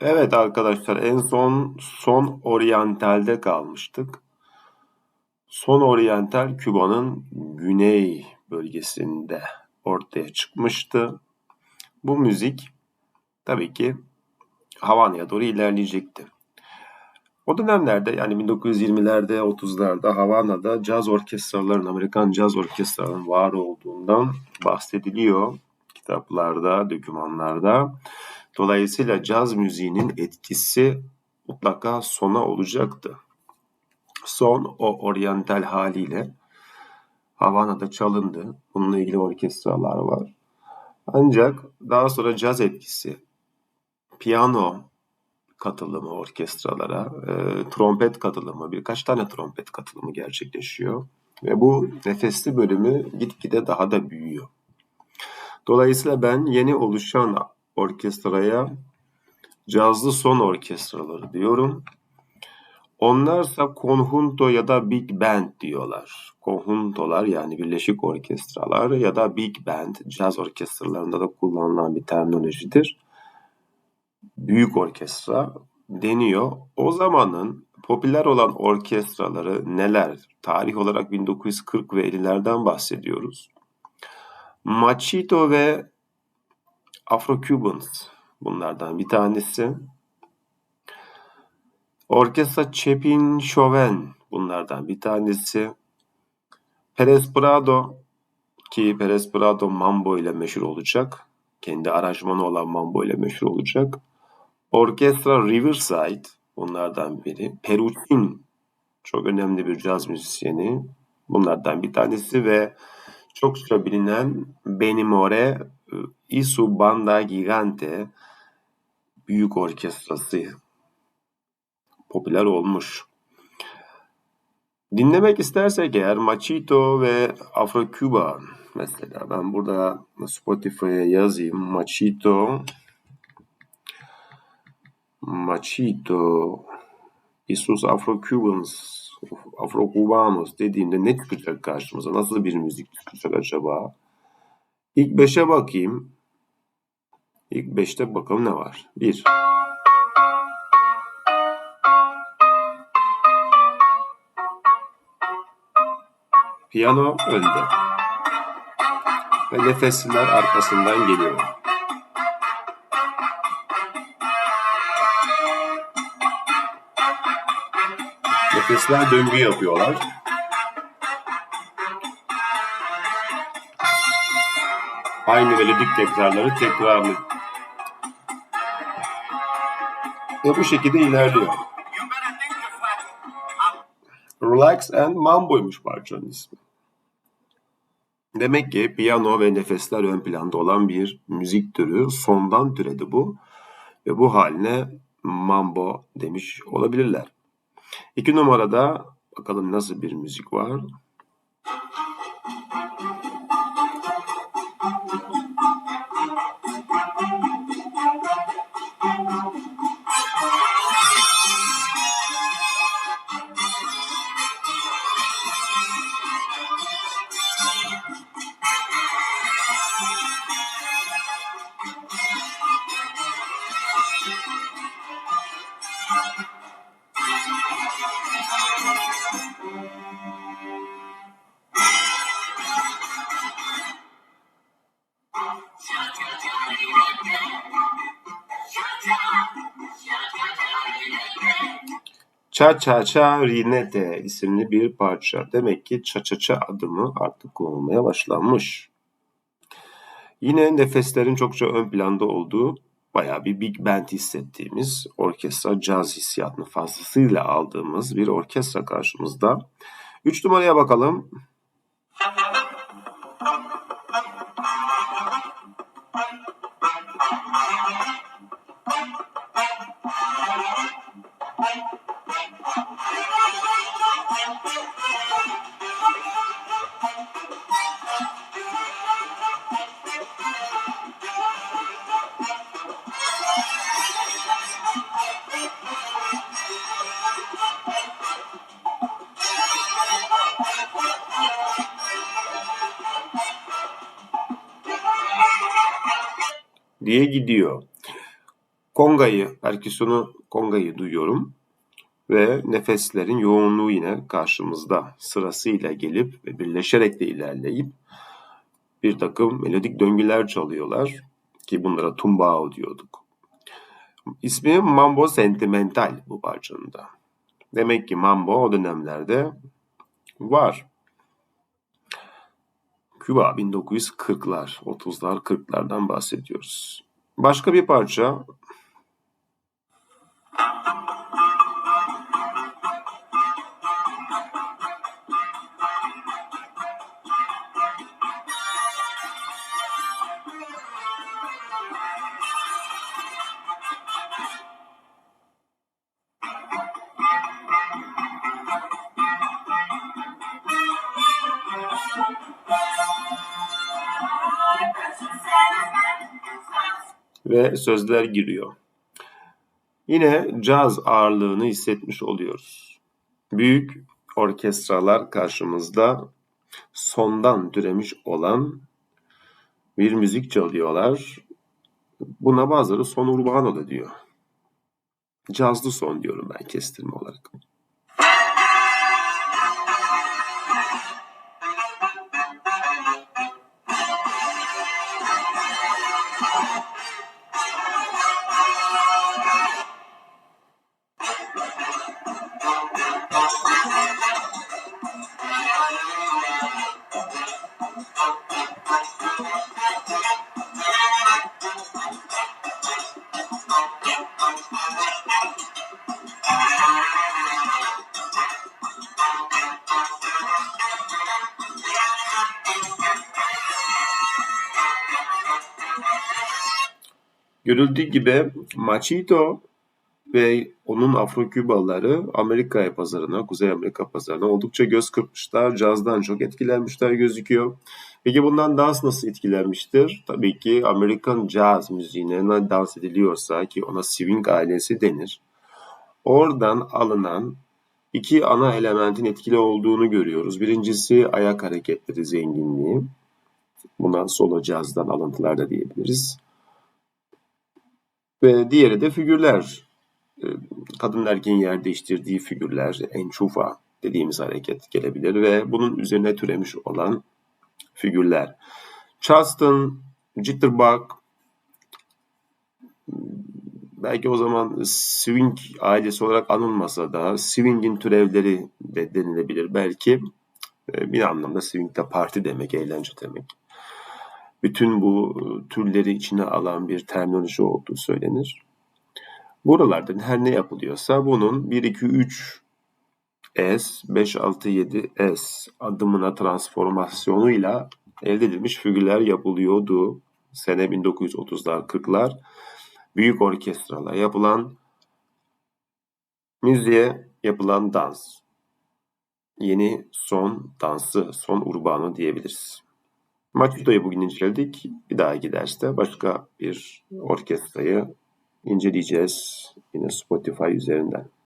Evet arkadaşlar en son Son Oriental'de kalmıştık. Son Oriental Küba'nın güney bölgesinde ortaya çıkmıştı. Bu müzik tabii ki Havana'ya doğru ilerleyecekti. O dönemlerde yani 1920'lerde 30'larda Havana'da caz orkestralarının, Amerikan caz orkestralarının var olduğundan bahsediliyor kitaplarda, dokümanlarda. Dolayısıyla caz müziğinin etkisi mutlaka sona olacaktı. Son o oryantal haliyle Havana'da çalındı. Bununla ilgili orkestralar var. Ancak daha sonra caz etkisi, piyano katılımı orkestralara, e, trompet katılımı, birkaç tane trompet katılımı gerçekleşiyor. Ve bu nefesli bölümü gitgide daha da büyüyor. Dolayısıyla ben yeni oluşan orkestraya cazlı son orkestraları diyorum. Onlarsa konjunto ya da big band diyorlar. Konjuntolar yani birleşik orkestralar ya da big band caz orkestralarında da kullanılan bir terminolojidir. Büyük orkestra deniyor. O zamanın popüler olan orkestraları neler? Tarih olarak 1940 ve 50'lerden bahsediyoruz. Machito ve Afro-Cubans bunlardan bir tanesi. Orkestra Chepin Chauvin bunlardan bir tanesi. Perez Prado ki Perez Prado Mambo ile meşhur olacak. Kendi aranjmanı olan Mambo ile meşhur olacak. Orkestra Riverside bunlardan biri. Perucin çok önemli bir caz müzisyeni. Bunlardan bir tanesi ve çokça bilinen Benimore Isu Banda Gigante büyük orkestrası popüler olmuş. Dinlemek istersek eğer Machito ve Afro Cuba mesela ben burada Spotify'a yazayım Machito Machito Isus Afro Cubans Afro Cubanos dediğimde ne çıkacak karşımıza? Nasıl bir müzik çıkacak acaba? İlk beşe bakayım. İlk beşte bakalım ne var. Bir. Piyano önde. Ve nefesler arkasından geliyor. Nefesler döngü yapıyorlar. Aynı melodik tekrarları tekrarlı. Ve bu şekilde ilerliyor. Relax and Mambo'ymuş parçanın ismi. Demek ki piyano ve nefesler ön planda olan bir müzik türü sondan türedi bu. Ve bu haline mambo demiş olabilirler. İki numarada bakalım nasıl bir müzik var. Cha Cha Cha Rinete isimli bir parça. Demek ki Cha Cha Cha adımı artık kullanılmaya başlanmış. Yine nefeslerin çokça ön planda olduğu bayağı bir big band hissettiğimiz orkestra caz hissiyatını fazlasıyla aldığımız bir orkestra karşımızda. Üç numaraya bakalım. Diye gidiyor. Kongayı, perküsyonu kongayı duyuyorum ve nefeslerin yoğunluğu yine karşımızda sırasıyla gelip ve birleşerek de ilerleyip bir takım melodik döngüler çalıyorlar ki bunlara tumbao diyorduk. İsmi Mambo Sentimental bu parçanın da. Demek ki Mambo o dönemlerde var. Küba 1940'lar, 30'lar, 40'lardan bahsediyoruz. Başka bir parça ve sözler giriyor. Yine caz ağırlığını hissetmiş oluyoruz. Büyük orkestralar karşımızda sondan türemiş olan bir müzik çalıyorlar. Buna bazıları son urbano da diyor. Cazlı son diyorum ben kestirme olarak. Görüldüğü gibi Machito ve onun Afro-Kübalıları Amerika pazarına, Kuzey Amerika pazarına oldukça göz kırpmışlar. Cazdan çok etkilenmişler gözüküyor. Peki bundan dans nasıl etkilenmiştir? Tabii ki Amerikan caz müziğine dans ediliyorsa ki ona swing ailesi denir. Oradan alınan iki ana elementin etkili olduğunu görüyoruz. Birincisi ayak hareketleri zenginliği. Buna solo cazdan alıntılar da diyebiliriz. Ve diğeri de figürler. Ee, kadın erkeğin yer değiştirdiği figürler, ençufa dediğimiz hareket gelebilir ve bunun üzerine türemiş olan figürler. Charleston, Jitterbug, belki o zaman swing ailesi olarak anılmasa da swing'in türevleri de denilebilir. Belki ee, bir anlamda swing de parti demek, eğlence demek bütün bu e, türleri içine alan bir terminoloji olduğu söylenir. Buralarda her ne yapılıyorsa bunun 1, 2, 3 S, 5, 6, 7 S adımına transformasyonuyla elde edilmiş figürler yapılıyordu. Sene 1930'lar, 40'lar büyük orkestralar yapılan müziğe yapılan dans. Yeni son dansı, son urbano diyebiliriz. Matildo'yu bugün inceledik. Bir dahaki derste başka bir orkestrayı inceleyeceğiz. Yine Spotify üzerinden.